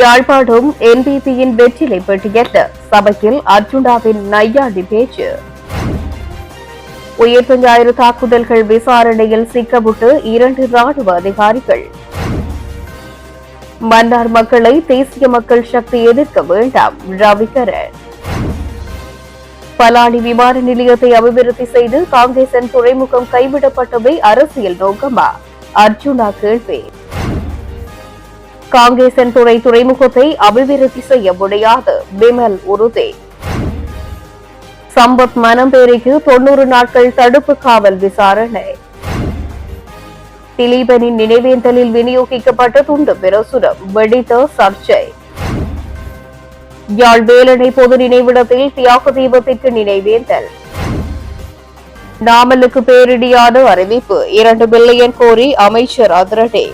யாழ்ப்பாணம் என்பிபியின் வெற்றிலை பட்டியல் சபையில் அர்ஜுனாவின் நையாண்டி பேச்சு. உயிர்த்த ஞாயிறு தாக்குதல்கள் விசாரணையில் சிக்கவிட்டு இரண்டு ராணுவ அதிகாரிகள். மன்னார் மக்களை தேசிய மக்கள் சக்தி எதிர்க்க வேண்டாம் ரவிகரன். பலானி விமான நிலையத்தை அபிவிருத்தி செய்து காங்கேசன் துறைமுகம் கைவிடப்பட்டவை அரசியல் நோக்கமா? அர்ஜுனா கேள்வி. காங்கேசன் துறை துறைமுகத்தை அபிவிருத்தி செய்ய முடியாது. விமல் உறுதி. சம்பத் மனம்பேரிக்கு தொன்னூறு நாட்கள் தடுப்பு காவல் விசாரணை. திலீபனின் நினைவேந்தலில் விநியோகிக்கப்பட்ட துண்டு பிரசுரம் வெடித்த சர்ச்சை. யாழ் வேலனை பொது நினைவிடத்தில் தியாக தீபத்திற்கு நினைவேந்தல். நாமலுக்கு பேரிடியான அறிவிப்பு இரண்டு பில்லியன் கோரி அமைச்சர் அதிரடி.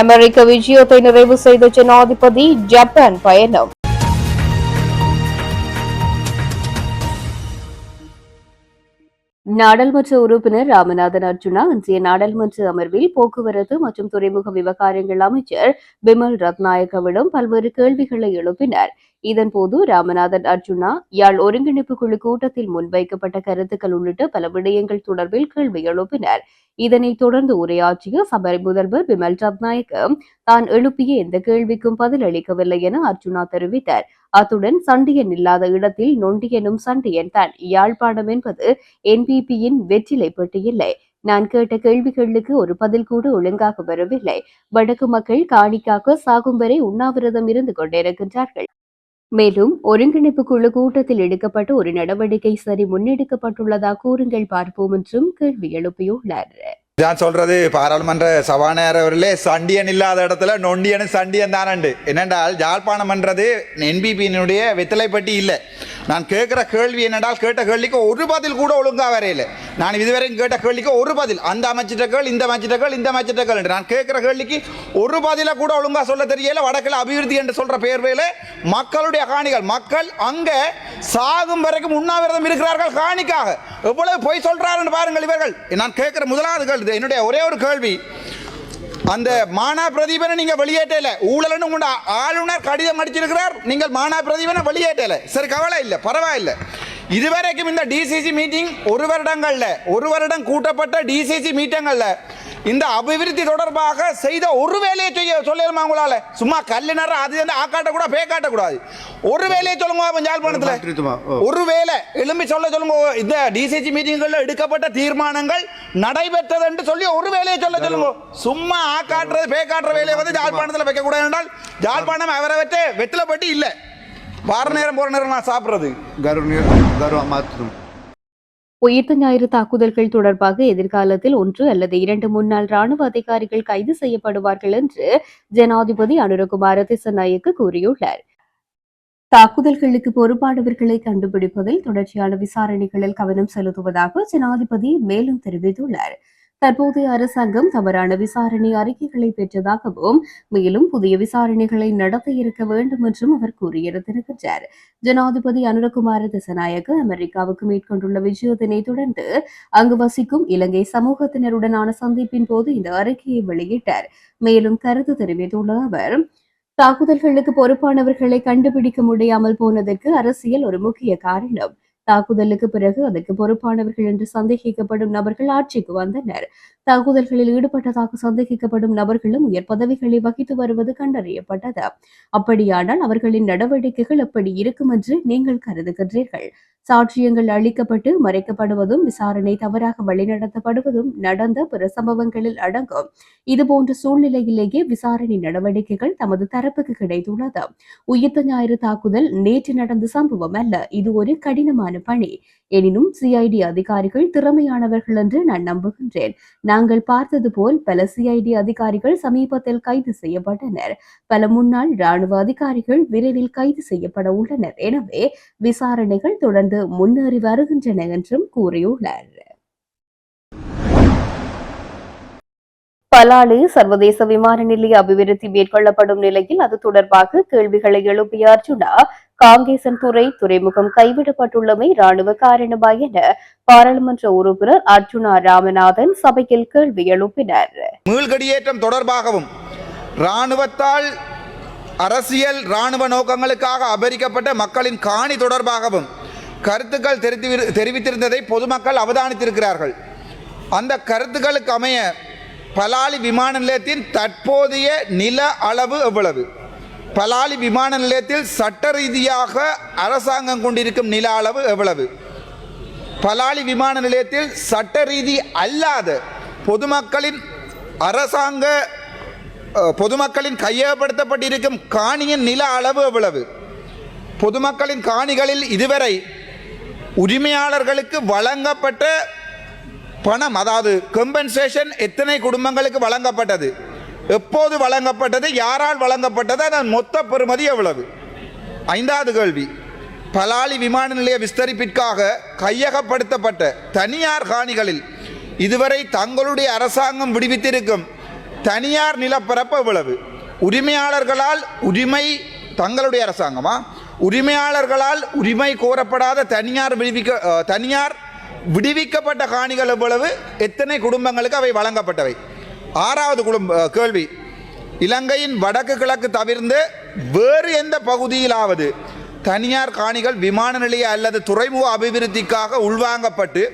அமெரிக்க விஜயத்தை நிறைவு செய்த ஜனாதிபதி ஜப்பான் பயணம். நாடாளுமன்ற உறுப்பினர் ராமநாதன் அர்ஜுனா இன்றைய நாடாளுமன்ற அமர்வில் போக்குவரத்து மற்றும் துறைமுக விவகாரங்கள் அமைச்சர் பிமல் ரத்நாயக்கவிடம் பல்வேறு கேள்விகளை எழுப்பினர். இதன்போது ராமநாதன் அர்ஜுனா யாழ் ஒருங்கிணைப்பு குழு கூட்டத்தில் முன்வைக்கப்பட்ட கருத்துக்கள் உள்ளிட்ட பல விடயங்கள் தொடர்பில் கேள்வி எழுப்பினர். இதனைத் தொடர்ந்து உரையாற்றிய சபரி முதல்வர் பிமல் ரத்நாயக்க தான் எழுப்பிய எந்த கேள்விக்கும் பதில் அளிக்கவில்லை என அர்ஜுனா தெரிவித்தார். அத்துடன் சண்டியன் இல்லாத இடத்தில் நொண்டியனும் சண்டியன் தான் யாழ்ப்பாணம் என்பது என்பிபியின் வெற்றிலை பெட்டியில்லை. நான் கேட்ட கேள்விகளுக்கு ஒரு பதில் கூட ஒழுங்காக வரவில்லை. வடக்கு மக்கள் காணிக்காக சாகும் வரை உண்ணாவிரதம் இருந்து கொண்டிருக்கின்றார்கள். மேலும் ஒருங்கிணைப்பு குழு கூட்டத்தில் எடுக்கப்பட்ட ஒரு நடவடிக்கை சரி முன்னெடுக்கப்பட்டுள்ளதா கூறுங்கள் பார்ப்போம் என்றும் கேள்வி எழுப்பியுள்ளார். நான் சொல்றது பாராளுமன்ற சபாநாயகர் அவர்களே சண்டியன் இல்லாத இடத்துல நொண்டியன் சண்டியன் தானண்டு. என்னென்றால் யாழ்ப்பாணம் என்றது என்பிபியினுடைய வெத்தலைப்பட்டி இல்லை. நான் கேட்குற கேள்வி என்னென்றால் கேட்ட கேள்விக்கு ஒரு பதில் கூட ஒழுங்காக வரையில நான் இதுவரைக்கும் கேட்ட கேள்விக்கு ஒரு பதில் அந்த அமைச்சிட்ட கேள் இந்த அமைச்சிட்ட கேள் இந்த அமைச்சிட்ட கேள் என்று. நான் கேட்குற கேள்விக்கு ஒரு பதிலை கூட ஒழுங்காக சொல்ல தெரியல வடக்கில் அபிவிருத்தி என்று சொல்கிற பேர்வையில் மக்களுடைய காணிகள் மக்கள் அங்கே சாகும் வரைக்கும் உண்ணாவிரதம் இருக்கிறார்கள் காணிக்காக. எவ்வளவு பொய் சொல்றாருன்னு பாருங்கள் இவர்கள். நான் கேட்குற முதலாவது கேள்வி என்னுடைய ஒரே ஒரு கேள்வி அந்த மானா பிரதீபனை நீங்க வெளியேற்றல. ஊழல்னு உங்க ஆளுநர் கடிதம் அடிச்சிருக்கிறார். நீங்கள் மானா பிரதீபனை வெளியேற்றல. சரி கவலை இல்லை பரவாயில்லை. இதுவரைக்கும் இந்த டிசிசி மீட்டிங் ஒரு வருடங்கள்ல ஒரு வருடம் கூட்டப்பட்ட டிசிசி மீட்டிங்கள்ல இந்த அபிவிருத்தி தொடர்பாக செய்த ஒரு வேலையை செய்ய சொல்லணுமா உங்களால? சும்மா கல்லினர் அது வந்து ஆக்காட்ட கூட பே காட்டக்கூடாது. ஒரு வேலையை சொல்லுங்க யாழ்ப்பாணத்தில் ஒரு வேலை எழும்பி சொல்ல சொல்லுங்க இந்த டிசிசி மீட்டிங்களில் எடுக்கப்பட்ட தீர்மானங்கள் நடைபெற்றது என்று சொல்லி ஒரு வேலையை சொல்ல சொல்லுங்க. சும்மா ஆக்காட்டுறது பே காட்டுற வேலையை வந்து யாழ்ப்பாணத்தில் வைக்கக்கூடாது என்றால் ஜாழ்ப்பாணம் அவரை வெற்ற வெற்றில பட்டி இல்லை. வார நேரம் போற நேரம் நான் சாப்பிட்றது. கரு கரு மாத்திரம் உயிர்த்த ஞாயிறு தாக்குதல்கள் தொடர்பாக எதிர்காலத்தில் ஒன்று அல்லது இரண்டு முன்னாள் ராணுவ அதிகாரிகள் கைது செய்யப்படுவார்கள் என்று ஜனாதிபதி அனுரகுமார திசநாயக்கு கூறியுள்ளார். தாக்குதல்களுக்கு பொறுப்பானவர்களை கண்டுபிடிப்பதில் தொடர்ச்சியான விசாரணைகளில் கவனம் செலுத்துவதாக ஜனாதிபதி மேலும் தெரிவித்துள்ளார். தற்போதைய அரசாங்கம் தவறான விசாரணை அறிக்கைகளை பெற்றதாகவும் மேலும் புதிய விசாரணைகளை நடத்த இருக்க வேண்டும் என்றும் அவர் கூறியிருந்திருக்கிறார் ஜனாதிபதி அனுரகுமார திசநாயக அமெரிக்காவுக்கு மேற்கொண்டுள்ள விஜயத்தினை தொடர்ந்து அங்கு வசிக்கும் இலங்கை சமூகத்தினருடனான சந்திப்பின் போது இந்த அறிக்கையை வெளியிட்டார். மேலும் கருத்து தெரிவித்துள்ள அவர் தாக்குதல்களுக்கு பொறுப்பானவர்களை கண்டுபிடிக்க முடியாமல் போனதற்கு அரசியல் ஒரு முக்கிய காரணம். தாக்குதலுக்கு பிறகு அதற்கு பொறுப்பானவர்கள் என்று சந்தேகிக்கப்படும் நபர்கள் ஆட்சிக்கு வந்தனர். தாக்குதல்களில் ஈடுபட்டதாக சந்தேகிக்கப்படும் நபர்களும் உயர் பதவிகளை வகித்து வருவது கண்டறியப்பட்டது. அப்படியானால் அவர்களின் நடவடிக்கைகள் எப்படி இருக்கும் என்று நீங்கள் கருதுகின்றீர்கள். சாட்சியங்கள் அளிக்கப்பட்டு மறைக்கப்படுவதும் விசாரணை தவறாக வழிநடத்தப்படுவதும் நடந்த பிற சம்பவங்களில் அடங்கும். இதுபோன்ற சூழ்நிலையிலேயே விசாரணை நடவடிக்கைகள் தமது தரப்புக்கு கிடைத்துள்ளது. உயிர்த்த ஞாயிறு தாக்குதல் நேற்று நடந்த சம்பவம் அல்ல. இது ஒரு கடினமான பணி. எனினும் சிஐடி அதிகாரிகள் திறமையானவர்கள் என்று நான் நம்புகின்றேன். நாங்கள் பார்த்தது போல் பல சிஐடி அதிகாரிகள் சமீபத்தில் கைது செய்யப்பட்டனர். பல முன்னாள் ராணுவ அதிகாரிகள் விரைவில் கைது செய்யப்பட உள்ளனர். எனவே விசாரணைகள் தொடர்ந்து முன்னேறி வருகின்றன என்றும் கூறியுள்ளார். பலாலி சர்வதேச விமான நிலைய அபிவிருத்தி மேற்கொள்ளப்படும் நிலையில் அது தொடர்பாக கேள்விகளை எழுப்பிய அர்ஜுனா காங்கேசன் துறை துறைமுகம் கைவிடப்பட்டுள்ளமை ராணுவ காரணமா என பாராளுமன்ற உறுப்பினர் அர்ஜுனா ராமநாதன் சபையில் கேள்வி எழுப்பினர். மீள்கடியேற்றம் தொடர்பாகவும் இராணுவத்தால் அரசியல் இராணுவ நோக்கங்களுக்காக அபரிக்கப்பட்ட மக்களின் காணி தொடர்பாகவும் கருத்துக்கள் தெரிவித்து தெரிவித்திருந்ததை பொதுமக்கள் அவதானித்திருக்கிறார்கள். அந்த கருத்துக்களுக்கு அமைய பலாலி விமான நிலையத்தின் தற்போதைய நில அளவு எவ்வளவு? பலாலி விமான நிலையத்தில் சட்ட ரீதியாக அரசாங்கம் கொண்டிருக்கும் நில அளவு எவ்வளவு? பலாலி விமான நிலையத்தில் சட்ட ரீதி அல்லாத பொதுமக்களின் அரசாங்க பொதுமக்களின் கையகப்படுத்தப்பட்டிருக்கும் காணியின் நில அளவு எவ்வளவு? பொதுமக்களின் காணிகளில் இதுவரை உரிமையாளர்களுக்கு வழங்கப்பட்ட பணம் அதாவது கம்பன்சேஷன் எத்தனை குடும்பங்களுக்கு வழங்கப்பட்டது? எப்போது வழங்கப்பட்டது யாரால் வழங்கப்பட்டது அதன் மொத்த பெறுமதி எவ்வளவு? ஐந்தாவது கேள்வி. பலாலி விமான நிலைய விஸ்தரிப்பிற்காக கையகப்படுத்தப்பட்ட தனியார் காணிகளில் இதுவரை தங்களுடைய அரசாங்கம் விடுவித்திருக்கும் தனியார் நிலப்பரப்பு எவ்வளவு? உரிமையாளர்களால் உரிமை தங்களுடைய அரசாங்கமா? உரிமையாளர்களால் உரிமை கோரப்படாத தனியார் விடுவிக்க தனியார் விடுவிக்கப்பட்ட காணிகள் எவ்வளவு? எத்தனை குடும்பங்களுக்கு அவை வழங்கப்பட்டவை? ஆறாவது குடும்ப கேள்வி. இலங்கையின் வடக்கு கிழக்கு தவிர்ந்து வேறு எந்த பகுதியிலாவது தனியார் காணிகள் விமான நிலைய அல்லது துறைமுக அபிவிருத்திக்காக உள்வாங்கப்பட்டு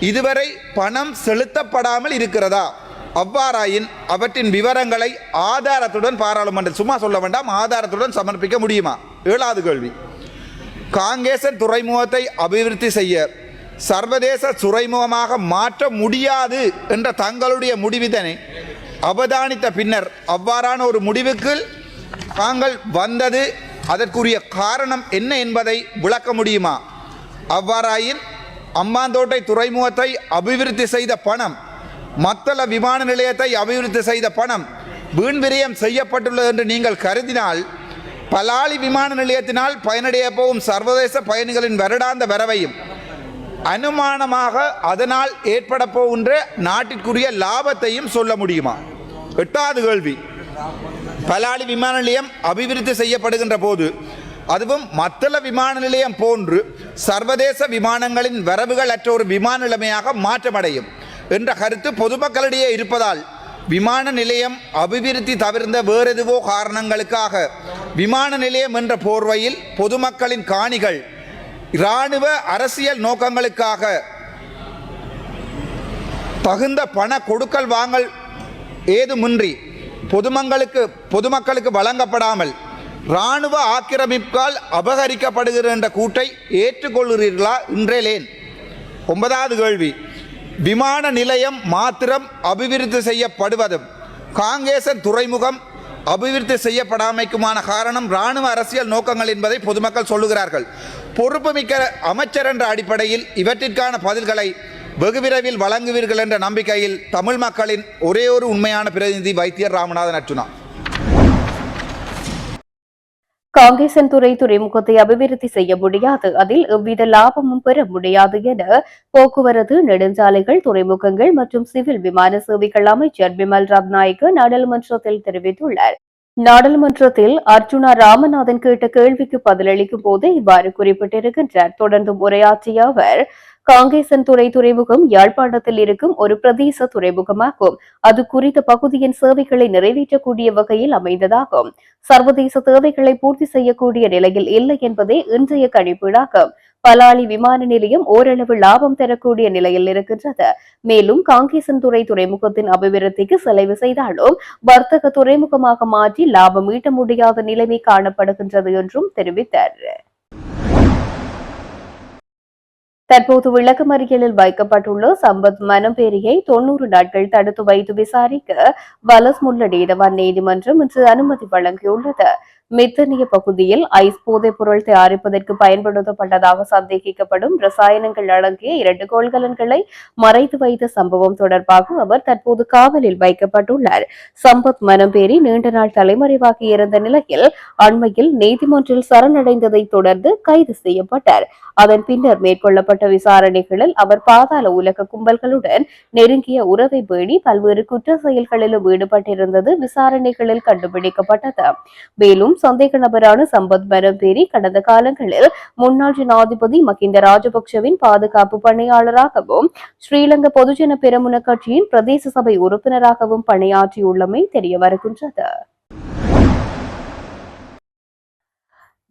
இதுவரை பணம் செலுத்தப்படாமல் இருக்கிறதா? அவ்வாறாயின் அவற்றின் விவரங்களை ஆதாரத்துடன் பாராளுமன்றம் சும்மா சொல்ல வேண்டாம் ஆதாரத்துடன் சமர்ப்பிக்க முடியுமா? ஏழாவது கேள்வி. காங்கேசன் துறைமுகத்தை அபிவிருத்தி செய்ய சர்வதேச துறைமுகமாக மாற்ற முடியாது என்ற தங்களுடைய முடிவிதனை அவதானித்த பின்னர் அவ்வாறான ஒரு முடிவுக்கு தாங்கள் வந்தது. அதற்குரிய காரணம் என்ன என்பதை விளக்க முடியுமா? அவ்வாறாயின் அம்மாந்தோட்டை துறைமுகத்தை அபிவிருத்தி செய்த பணம் மத்தள விமான நிலையத்தை அபிவிருத்தி செய்த பணம் வீண் விரயம் செய்யப்பட்டுள்ளது என்று நீங்கள் கருதினால் பலாலி விமான நிலையத்தினால் பயனடைய போகும் சர்வதேச பயணிகளின் வருடாந்த வரவையும் அனுமானமாக அதனால் ஏற்பட போகின்ற நாட்டிற்குரிய லாபத்தையும் சொல்ல முடியுமா? எட்டாவது கேள்வி. பலாலி விமான நிலையம் அபிவிருத்தி செய்யப்படுகின்ற போது அதுவும் மத்தள விமான நிலையம் போன்று சர்வதேச விமானங்களின் வரவுகள் அற்ற ஒரு விமான நிலைமையாக மாற்றமடையும் என்ற கருத்து பொதுமக்களிடையே இருப்பதால் விமான நிலையம் அபிவிருத்தி தவிர்ந்த வேறெதுவோ காரணங்களுக்காக விமான நிலையம் என்ற போர்வையில் பொதுமக்களின் காணிகள் இராணுவ அரசியல் நோக்கங்களுக்காக தகுந்த பண கொடுக்கல் வாங்கல் ஏதுமின்றி பொதுமக்களுக்கு பொதுமக்களுக்கு வழங்கப்படாமல் இராணுவ ஆக்கிரமிப்பால் அபகரிக்கப்படுகிற என்ற கூட்டை ஏற்றுக்கொள்கிறீர்களா? இன்றேலேன் ஒன்பதாவது கேள்வி. விமான நிலையம் மாத்திரம் அபிவிருத்தி செய்யப்படுவதும் காங்கேசன் துறைமுகம் அபிவிருத்தி செய்யப்படாமைக்குமான காரணம் இராணுவ அரசியல் நோக்கங்கள் என்பதை பொதுமக்கள் சொல்லுகிறார்கள். பொறுப்புமிக்க அமைச்சர் என்ற அடிப்படையில் இவற்றிற்கான பதில்களை வெகு விரைவில் வழங்குவீர்கள் என்ற நம்பிக்கையில் தமிழ் மக்களின் ஒரே ஒரு உண்மையான பிரதிநிதி வைத்தியர் ராமநாதன் அர்ஜுனா. காங்கேசன் துறை துறைமுகத்தை அபிவிருத்தி செய்ய முடியாது. அதில் எவ்வித லாபமும் பெற முடியாது என போக்குவரத்து நெடுஞ்சாலைகள் துறைமுகங்கள் மற்றும் சிவில் விமான சேவைகள் அமைச்சர் பிமல் ரத்நாயக்க நாடாளுமன்றத்தில் தெரிவித்துள்ளார். நாடாளுமன்றத்தில் அர்ஜுனா ராமநாதன் கேட்ட கேள்விக்கு பதிலளிக்கும் போது இவ்வாறு குறிப்பிட்டிருக்கின்றார். தொடர்ந்து உரையாற்றிய அவர் காங்கேசன் துறை துறைமுகம் யாழ்ப்பாணத்தில் இருக்கும் ஒரு பிரதேச துறைமுகமாகும். அது குறித்த பகுதியின் சேவைகளை நிறைவேற்றக்கூடிய வகையில் அமைந்ததாகும். சர்வதேச தேவைகளை பூர்த்தி செய்யக்கூடிய நிலையில் இல்லை என்பதே இன்றைய கணிப்பீடாகும் பலாலி விமான நிலையம் ஓரளவு லாபம் தரக்கூடிய நிலையில் இருக்கின்றது. மேலும் காங்கேசன் துறை துறைமுகத்தின் அபிவிருத்திக்கு செலவு செய்தாலும் வர்த்தக துறைமுகமாக மாற்றி லாபம் ஈட்ட முடியாத நிலைமை காணப்படுகின்றது என்றும் தெரிவித்தார். தற்போது விளக்கமறியலில் வைக்கப்பட்டுள்ள சம்பத் மனம்பேரியை தொன்னூறு நாட்கள் தடுத்து வைத்து விசாரிக்க வலஸ்முல்ல நீதவான் நீதிமன்றம் இன்று அனுமதி வழங்கியுள்ளது. மித்தனிய பகுதியில் ஐஸ் போதைப் பொருள் தயாரிப்பதற்கு பயன்படுத்தப்பட்டதாக சந்தேகிக்கப்படும் ரசாயனங்கள் அடங்கிய இரண்டு கொள்கலன்களை மறைத்து வைத்த சம்பவம் தொடர்பாக அவர் தற்போது காவலில் வைக்கப்பட்டுள்ளார். சம்பத் மனம்பேரி நீண்ட நாள் தலைமறைவாகி இருந்த நிலையில் அண்மையில் நீதிமன்றில் சரணடைந்ததை தொடர்ந்து கைது செய்யப்பட்டார். அதன் பின்னர் மேற்கொள்ளப்பட்ட விசாரணைகளில் அவர் பாதாள உலக கும்பல்களுடன் நெருங்கிய உறவை பேணி பல்வேறு குற்ற செயல்களிலும் ஈடுபட்டிருந்தது விசாரணைகளில் கண்டுபிடிக்கப்பட்டது. மேலும் சந்தேக நபரான சம்பத் பரம்பேரி கடந்த காலங்களில் முன்னாள் ஜனாதிபதி மகிந்த ராஜபக்சவின் பாதுகாப்பு பணியாளராகவும் ஸ்ரீலங்கா பொதுஜன பெருமுன கட்சியின் பிரதேச சபை உறுப்பினராகவும் பணியாற்றியுள்ளமை தெரிய வருகின்றது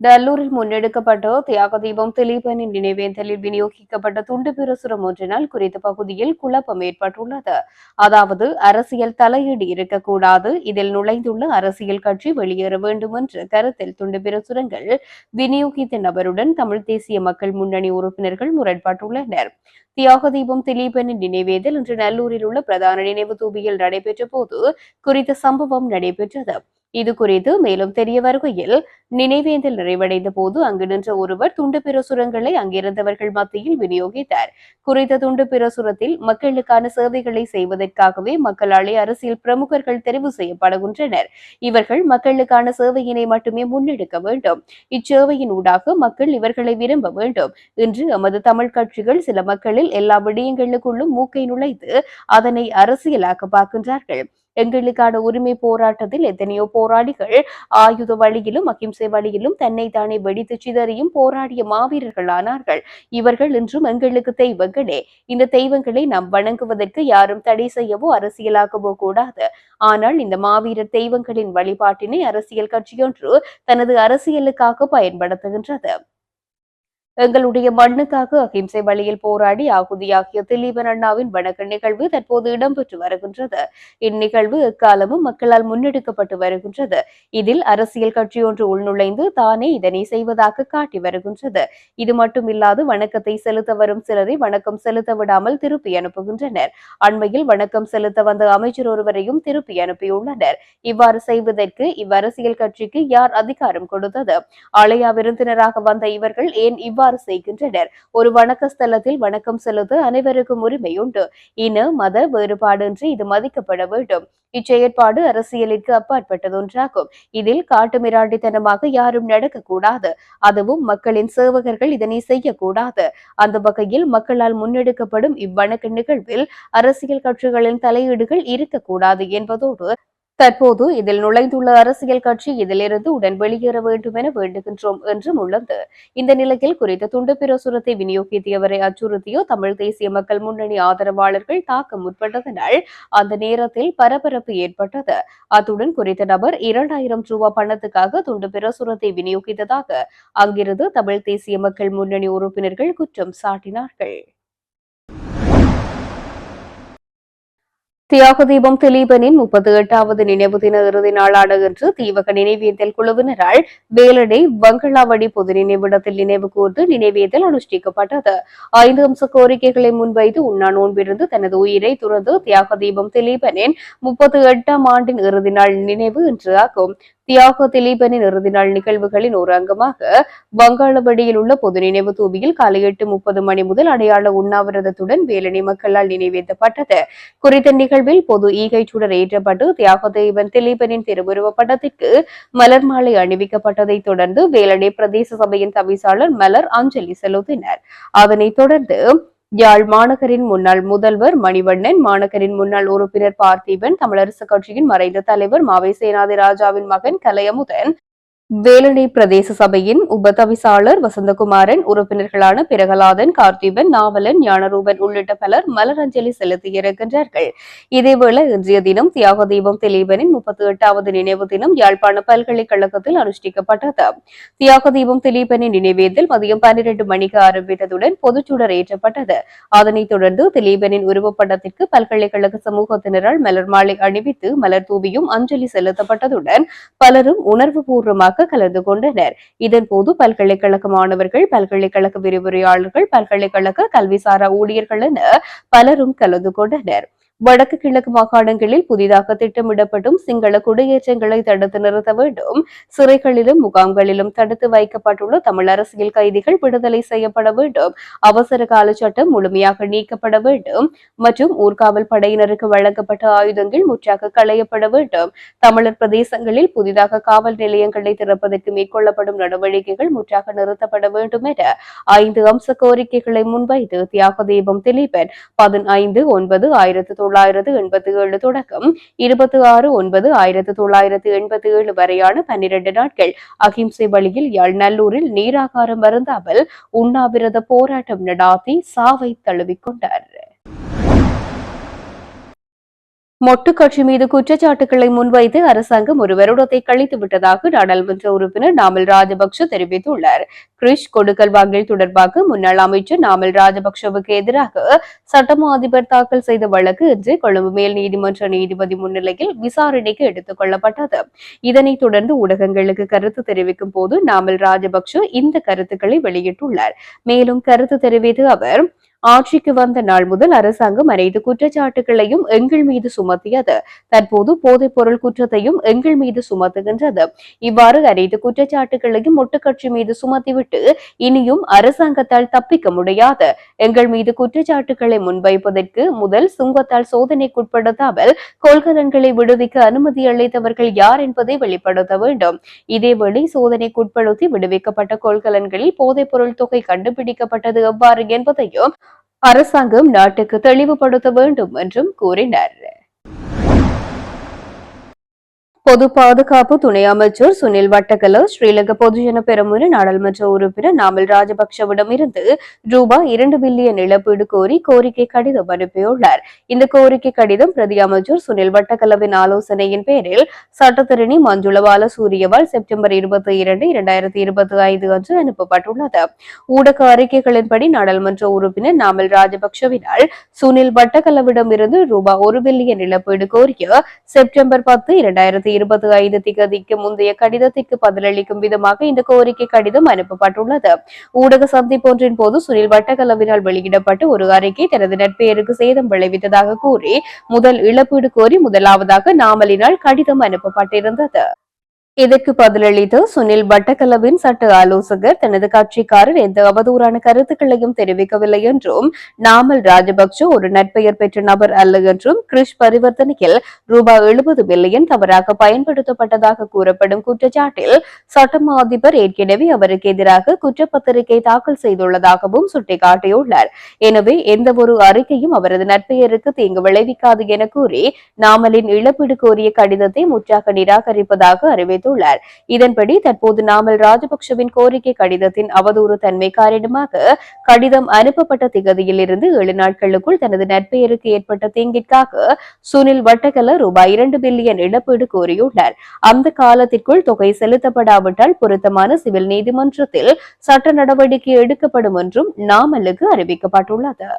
நல்லூரில் முன்னெடுக்கப்பட்ட தியாக தீபம் திலீபனின் நினைவேந்தலில் விநியோகிக்கப்பட்ட துண்டு பிரசுரம் ஒன்றினால் குறித்த பகுதியில் குழப்பம் ஏற்பட்டுள்ளது. அதாவது அரசியல் தலையீடு இருக்கக்கூடாது. இதில் நுழைந்துள்ள அரசியல் கட்சி வெளியேற வேண்டும் என்ற கருத்தில் துண்டு பிரசுரங்கள் விநியோகித்த நபருடன் தமிழ் தேசிய மக்கள் முன்னணி உறுப்பினர்கள் முரண்பட்டுள்ளனர். தியாக தீபம் திலீபனின் நினைவேந்தல் இன்று நல்லூரில் உள்ள பிரதான நினைவு தூபியில் நடைபெற்ற போது குறித்த சம்பவம் நடைபெற்றது. இது குறித்து மேலும் தெரிய வருகையில் நினைவேந்தல் நிறைவடைந்த போது அங்கு நின்ற ஒருவர் துண்டு பிரசுரங்களை அங்கிருந்தவர்கள் மத்தியில் விநியோகித்தார். குறித்த துண்டு பிரசுரத்தில் மக்களுக்கான சேவைகளை செய்வதற்காகவே மக்களாலே அரசியல் பிரமுகர்கள் தெரிவு செய்யப்படுகின்றனர். இவர்கள் மக்களுக்கான சேவையினை மட்டுமே முன்னெடுக்க வேண்டும். இச்சேவையின் ஊடாக மக்கள் இவர்களை விரும்ப வேண்டும். இன்று எமது தமிழ் கட்சிகள் சில மக்களில் எல்லா விடயங்களுக்குள்ளும் மூக்கை நுழைத்து அதனை அரசியலாக்க பார்க்கின்றார்கள். எங்களுக்கான உரிமை போராட்டத்தில் எத்தனையோ போராளிகள் ஆயுத வழியிலும் அகிம்சை வழியிலும் தன்னை தானே வெடித்து சிதறியும் போராடிய மாவீரர்களானார்கள். இவர்கள் இன்றும் எங்களுக்கு தெய்வங்களே. இந்த தெய்வங்களை நாம் வணங்குவதற்கு யாரும் தடை செய்யவோ அரசியலாக்கவோ கூடாது. ஆனால் இந்த மாவீரர் தெய்வங்களின் வழிபாட்டினை அரசியல் கட்சியொன்று தனது அரசியலுக்காக பயன்படுத்துகின்றது. எங்களுடைய மண்ணுக்காக அகிம்சை வழியில் போராடி ஆகுதியாகிய திலீபன் அண்ணாவின் வணக்க நிகழ்வு தற்போது இடம்பெற்று வருகின்றது. இந்நிகழ்வு எக்காலமும் மக்களால் முன்னெடுக்கப்பட்டு வருகின்றது. இதில் அரசியல் கட்சி ஒன்று உள்நுழைந்து தானே இதனை செய்வதாக காட்டி வருகின்றது. இது மட்டுமில்லாது வணக்கத்தை செலுத்த வரும் சிலரை வணக்கம் செலுத்த விடாமல் திருப்பி அனுப்புகின்றனர். அண்மையில் வணக்கம் செலுத்த வந்த அமைச்சர் ஒருவரையும் திருப்பி அனுப்பியுள்ளனர். இவ்வாறு செய்வதற்கு இவ்வரசியல் கட்சிக்கு யார் அதிகாரம் கொடுத்தது? ஆலயா விருந்தினராக வந்த இவர்கள் ஏன் இவ்வாறு இவ்வாறு செய்கின்றனர். ஒரு வணக்க ஸ்தலத்தில் வணக்கம் செலுத்த அனைவருக்கும் உரிமை உண்டு இன மத வேறுபாடின்றி இது மதிக்கப்பட வேண்டும். இச்செயற்பாடு அரசியலிற்கு அப்பாற்பட்டதொன்றாகும் இதில் காட்டுமிராண்டித்தனமாக யாரும் நடக்கக்கூடாது. அதுவும் மக்களின் சேவகர்கள் இதனை செய்யக்கூடாது. அந்த வகையில் மக்களால் முன்னெடுக்கப்படும் இவ்வணக்க நிகழ்வில் அரசியல் கட்சிகளின் தலையீடுகள் இருக்கக்கூடாது என்பதோடு தற்போது இதில் நுழைந்துள்ள அரசியல் கட்சி இதிலிருந்து உடன் வெளியேற வேண்டும் என வேண்டுகின்றோம் என்றும் உள்ளது. இந்த நிலையில் குறித்த துண்டு பிரசுரத்தை விநியோகித்தவரை அச்சுறுத்தியோ தமிழ் தேசிய மக்கள் முன்னணி ஆதரவாளர்கள் தாக்க முற்பட்டதனால் அந்த நேரத்தில் பரபரப்பு ஏற்பட்டது. அத்துடன் குறித்த நபர் இரண்டாயிரம் ரூபாய் பணத்துக்காக துண்டு பிரசுரத்தை விநியோகித்ததாக அங்கிருந்து தமிழ் தேசிய மக்கள் முன்னணி உறுப்பினர்கள் குற்றம் சாட்டினார்கள். தியாக தீபம் திலீபனின் முப்பத்தி எட்டாவது நினைவு தின இறுதி நாளான இன்று தீவக நினைவேந்தல் குழுவினரால் வேலடை வங்களாவடி பொது நினைவிடத்தில் நினைவு கூர்ந்து நினைவேந்தல் அனுஷ்டிக்கப்பட்டது. ஐந்து அம்ச கோரிக்கைகளை முன்வைத்து உண்ணா நோன்பிருந்து தனது உயிரை துறந்து தியாக தீபம் திலீபனின் முப்பத்தி எட்டாம் ஆண்டின் இறுதி நாள் நினைவு இன்று ஆகும் தியாக திலீபனின் இறுதி நாள் நிகழ்வுகளின் ஒரு அங்கமாக வங்காளபடியில் உள்ள பொது நினைவு தூபியில் காலை எட்டு முப்பது மணி முதல் அடையாள உண்ணாவிரதத்துடன் வேலணி மக்களால் நினைவேற்றப்பட்டது குறித்த நிகழ்வு நிகழ்வில் பொது ஈகை ஏற்றப்பட்டு தியாகதேவன் திலீபனின் திருவுருவ மலர் மாலை அணிவிக்கப்பட்டதை தொடர்ந்து வேலணை பிரதேச சபையின் தவிசாளர் மலர் அஞ்சலி செலுத்தினர். அதனைத் தொடர்ந்து யாழ் மாநகரின் முன்னாள் முதல்வர் மணிவண்ணன் மாநகரின் முன்னாள் உறுப்பினர் பார்த்திபன் தமிழரசு கட்சியின் மறைந்த தலைவர் மாவை சேனாதி ராஜாவின் மகன் கலையமுதன் வேலணை பிரதேச சபையின் உபதவிசாளர் வசந்தகுமாரன் உறுப்பினர்களான பிரகலாதன் கார்த்திபன் நாவலன் ஞானரூபன் உள்ளிட்ட பலர் மலரஞ்சலி செலுத்தியிருக்கின்றார்கள் இதேவேளை இன்றைய தினம் தியாக தீபம் திலீபனின் முப்பத்தி எட்டாவது நினைவு தினம் யாழ்ப்பாண பல்கலைக்கழகத்தில் அனுஷ்டிக்கப்பட்டது. தியாக தீபம் திலீபனின் நினைவேந்தல் மதியம் பன்னிரண்டு மணிக்கு ஆரம்பித்ததுடன் பொதுச்சுடர் ஏற்றப்பட்டது. அதனைத் தொடர்ந்து திலீபனின் உருவப்படத்திற்கு பல்கலைக்கழக சமூகத்தினரால் மலர் மாலை அணிவித்து மலர் தூவியும் அஞ்சலி செலுத்தப்பட்டதுடன் பலரும் உணர்வுபூர்வமாக கலந்து கொண்டனர். இதன்போது பல்கலைக்கழக மாணவர்கள் பல்கலைக்கழக விரிவுரையாளர்கள் பல்கலைக்கழக கல்விசாரா ஊழியர்கள் என பலரும் கலந்து கொண்டனர். வடக்கு கிழக்கு மாகாணங்களில் புதிதாக திட்டமிடப்படும் சிங்கள குடியேற்றங்களை தடுத்து நிறுத்த வேண்டும். சிறைகளிலும் முகாம்களிலும் தடுத்து வைக்கப்பட்டுள்ள தமிழ் அரசியல் கைதிகள் விடுதலை செய்யப்பட வேண்டும். அவசர கால சட்டம் முழுமையாக நீக்கப்பட வேண்டும். மற்றும் ஊர்காவல் படையினருக்கு வழங்கப்பட்ட ஆயுதங்கள் முற்றாக களையப்பட வேண்டும். தமிழர் பிரதேசங்களில் புதிதாக காவல் நிலையங்களை திறப்பதற்கு மேற்கொள்ளப்படும் நடவடிக்கைகள் முற்றாக நிறுத்தப்பட வேண்டும் என ஐந்து அம்ச கோரிக்கைகளை முன்வைத்து தியாக தீபம் திலீபன் பதினைந்து ஒன்பது ஆயிரத்தி தொள்ளாயிரத்தி எண்பத்தி ஏழு தொடக்கம். இருபத்தி ஆறு ஒன்பது ஆயிரத்தி தொள்ளாயிரத்து எண்பத்தி ஏழு வரையான பன்னிரண்டு நாட்கள். அகிம்சை வழியில் யாழ் நல்லூரில் நீராகாரம் மருந்தாமல் உண்ணாவிரத போராட்டம் நடாத்தி சாவை தழுவிக்கொண்டார் மொட்டு கட்சி மீது குற்றச்சாட்டுகளை முன்வைத்து அரசாங்கம் ஒரு வருடத்தை கழித்து விட்டதாக நாடாளுமன்ற உறுப்பினர் நாமல் ராஜபக்ஷ தெரிவித்துள்ளார். கிரிஷ் கொடுக்கல் வாங்கல் தொடர்பாக முன்னாள் அமைச்சர் நாமல் ராஜபக்ஷவுக்கு எதிராக சட்டமா அதிபர் தாக்கல் செய்த வழக்கு இன்று கொழும்பு மேல் நீதிமன்ற நீதிபதி முன்னிலையில் விசாரணைக்கு எடுத்துக் கொள்ளப்பட்டது. இதனைத் தொடர்ந்து ஊடகங்களுக்கு கருத்து தெரிவிக்கும் போது நாமல் ராஜபக்ஷ இந்த கருத்துக்களை வெளியிட்டுள்ளார். மேலும் கருத்து தெரிவித்து அவர் ஆட்சிக்கு வந்த நாள் முதல் அரசாங்கம் அனைத்து குற்றச்சாட்டுகளையும் எங்கள் மீது சுமத்தியது. தற்போது போதைப் பொருள் குற்றத்தையும் எங்கள் மீது சுமத்துகின்றது. இவ்வாறு அனைத்து குற்றச்சாட்டுகளையும் ஒட்டுக்கட்சி மீது சுமத்திவிட்டு இனியும் அரசாங்கத்தால் தப்பிக்க முடியாது. எங்கள் மீது குற்றச்சாட்டுகளை முன்வைப்பதற்கு முதல் சுங்கத்தால் சோதனைக்குட்படுத்தாமல் கொள்கலன்களை விடுவிக்க அனுமதி அளித்தவர்கள் யார் என்பதை வெளிப்படுத்த வேண்டும். இதேவேளை சோதனைக்குட்படுத்தி விடுவிக்கப்பட்ட கொள்கலன்களில் போதைப் பொருள் தொகை கண்டுபிடிக்கப்பட்டது எவ்வாறு என்பதையும் அரசாங்கம் நாட்டுக்கு தெளிவுபடுத்த வேண்டும் என்றும் கூறினர். பொது பாதுகாப்பு துணை அமைச்சர் சுனில் வட்டகல ஸ்ரீலங்க பொதுஜன பெரமுன நாடாளுமன்ற உறுப்பினர் நாமல் ராஜபக்சவிடம் இருந்து ரூபாய் இரண்டு பில்லியன் இழப்பீடு கோரி கோரிக்கை கடிதம் அனுப்பியுள்ளார். இந்த கோரிக்கை கடிதம் பிரதி அமைச்சர் சுனில் வட்டகலவின் ஆலோசனையின் பேரில் சட்டத்திரணி மஞ்சுள பாலசூரியவால் செப்டம்பர் இருபத்தி இரண்டு இரண்டாயிரத்தி இருபத்தி ஐந்து அன்று அனுப்பப்பட்டுள்ளது. ஊடக அறிக்கைகளின்படி நாடாளுமன்ற உறுப்பினர் நாமல் ராஜபக்சவினால் சுனில் வட்டகலவிடம் இருந்து ரூபாய் ஒரு பில்லியன் இழப்பீடு கோரிய செப்டம்பர் பத்து இரண்டாயிரத்தி இருபத்தி ஐந்து திகதிக்கு முந்தைய கடிதத்திற்கு பதிலளிக்கும் விதமாக இந்த கோரிக்கை கடிதம் அனுப்பப்பட்டுள்ளது. ஊடக சந்திப்பொன்றின் போது சுனில் வட்டக்கலவினால் வெளியிடப்பட்ட ஒரு அறிக்கை தனது நட்பெயருக்கு சேதம் விளைவித்ததாக கூறி முதல் இழப்பீடு கோரி முதலாவதாக நாமலினால் கடிதம் அனுப்பப்பட்டிருந்தது. இதற்கு பதிலளித்த சுனில் பட்டக்கலவின் சட்ட ஆலோசகர் தனது கட்சிக்காரர் எந்த அவதூறான கருத்துக்களையும் தெரிவிக்கவில்லை என்றும் நாமல் ராஜபக்ச ஒரு நட்பெயர் பெற்ற நபர் அல்ல என்றும் கிறிஷ் பரிவர்த்தனையில் ரூபாய் எழுபது பில்லியன் தவறாக பயன்படுத்தப்பட்டதாக கூறப்படும் குற்றச்சாட்டில் சட்டமா அதிபர் ஏற்கனவே அவருக்கு எதிராக குற்றப்பத்திரிகை தாக்கல் செய்துள்ளதாகவும் சுட்டிக்காட்டியுள்ளார். எனவே எந்த ஒரு அறிக்கையும் அவரது நட்பெயருக்கு தீங்கு விளைவிக்காது என கூறி நாமலின் இழப்பீடு கோரிய கடிதத்தை முற்றாக நிராகரிப்பதாக அறிவித்தார் அறிவித்துள்ளார் இதன்படி தற்போது நாமல் ராஜபக்சவின் கோரிக்கை கடிதத்தின் அவதூறு தன்மை காரணமாக கடிதம் அனுப்பப்பட்ட திகதியில் இருந்து ஏழு நாட்களுக்குள் தனது நற்பெயருக்கு ஏற்பட்ட தீங்கிற்காக சுனில் வட்டகல ரூபாய் இரண்டு பில்லியன் இழப்பீடு கோரியுள்ளார். அந்த காலத்திற்குள் தொகை செலுத்தப்படாவிட்டால் பொருத்தமான சிவில் நீதிமன்றத்தில் சட்ட நடவடிக்கை எடுக்கப்படும் என்றும் நாமலுக்கு அறிவிக்கப்பட்டுள்ளது.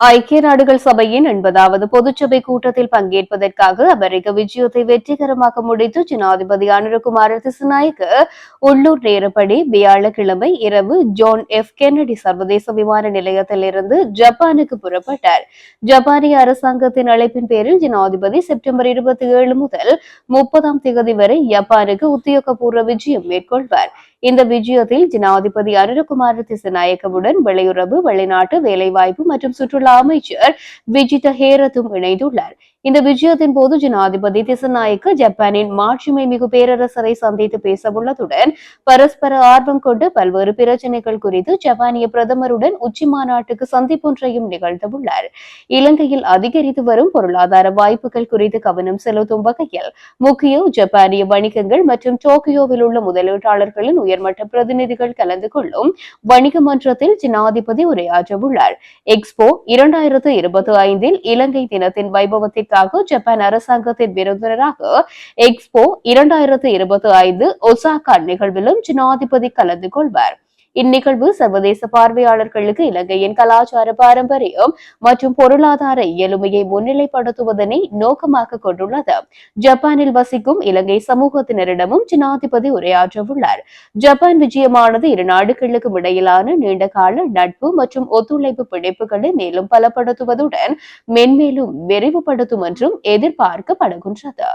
ஐக்கிய நாடுகள் சபையின் எண்பதாவது பொதுச்சபை கூட்டத்தில் பங்கேற்பதற்காக அமெரிக்க விஜயத்தை வெற்றிகரமாக முடித்து ஜனாதிபதி அனுரகுமார திசுநாயக்க உள்ளூர் நேரப்படி வியாழக்கிழமை இரவு ஜோன் எஃப் கென்னடி சர்வதேச விமான நிலையத்தில் இருந்து ஜப்பானுக்கு புறப்பட்டார். ஜப்பானிய அரசாங்கத்தின் அழைப்பின் பேரில் ஜனாதிபதி செப்டம்பர் இருபத்தி ஏழு முதல் முப்பதாம் தேதி வரை ஜப்பானுக்கு உத்தியோகபூர்வ விஜயம் மேற்கொள்வார். இந்த விஜயத்தில் ஜனாதிபதி அனுரகுமார திசநாயக்கவுடன் வெளியுறவு வெளிநாட்டு வேலைவாய்ப்பு மற்றும் சுற்றுலா அமைச்சர் விஜித ஹேரத்தும் இணைந்துள்ளார். இந்த விஜயத்தின் போது ஜனாதிபதி திசநாயக்க ஜப்பானின் மாட்சிமை மிகு பேரரசரை சந்தித்து பேசவுள்ளதுடன் பரஸ்பர ஆர்வம் கொண்டு பல்வேறு பிரச்சனைகள் குறித்து ஜப்பானிய பிரதமருடன் உச்சி மாநாட்டுக்கு சந்திப்பொன்றையும் நிகழ்த்தவுள்ளார். இலங்கையில் அதிகரித்து வரும் பொருளாதார வாய்ப்புகள் குறித்து கவனம் செலுத்தும் வகையில் முக்கிய ஜப்பானிய வணிகங்கள் மற்றும் டோக்கியோவில் உள்ள முதலீட்டாளர்களின் உயர்மட்ட பிரதிநிதிகள் கலந்து கொள்ளும் வணிக மன்றத்தில் ஜனாதிபதி உரையாற்றவுள்ளார். எக்ஸ்போ இரண்டாயிரத்து இருபத்தி ஐந்தில் இலங்கை தினத்தின் வைபவத்திற்காக ஜப்பான் அரசாங்கத்தின் விருந்தினராக எக்ஸ்போ இரண்டாயிரத்து இருபத்தி ஐந்து ஒசாகா நிகழ்விலும் ஜனாதிபதி கலந்து கொள்வார். இந்நிகழ்வு சர்வதேச பார்வையாளர்களுக்கு இலங்கையின் கலாச்சார பாரம்பரியம் மற்றும் பொருளாதார இயலுமையை முன்னிலைப்படுத்துவதனை நோக்கமாக கொண்டுள்ளது. ஜப்பானில் வசிக்கும் இலங்கை சமூகத்தினரிடமும் ஜனாதிபதி உரையாற்றவுள்ளார். ஜப்பான் விஜயமானது இரு நாடுகளுக்கும் இடையிலான நீண்டகால நட்பு மற்றும் ஒத்துழைப்பு பிடிப்புகளை மேலும் பலப்படுத்துவதுடன் மென்மேலும் விரைவுபடுத்தும் என்றும் எதிர்பார்க்கப்படுகின்றது.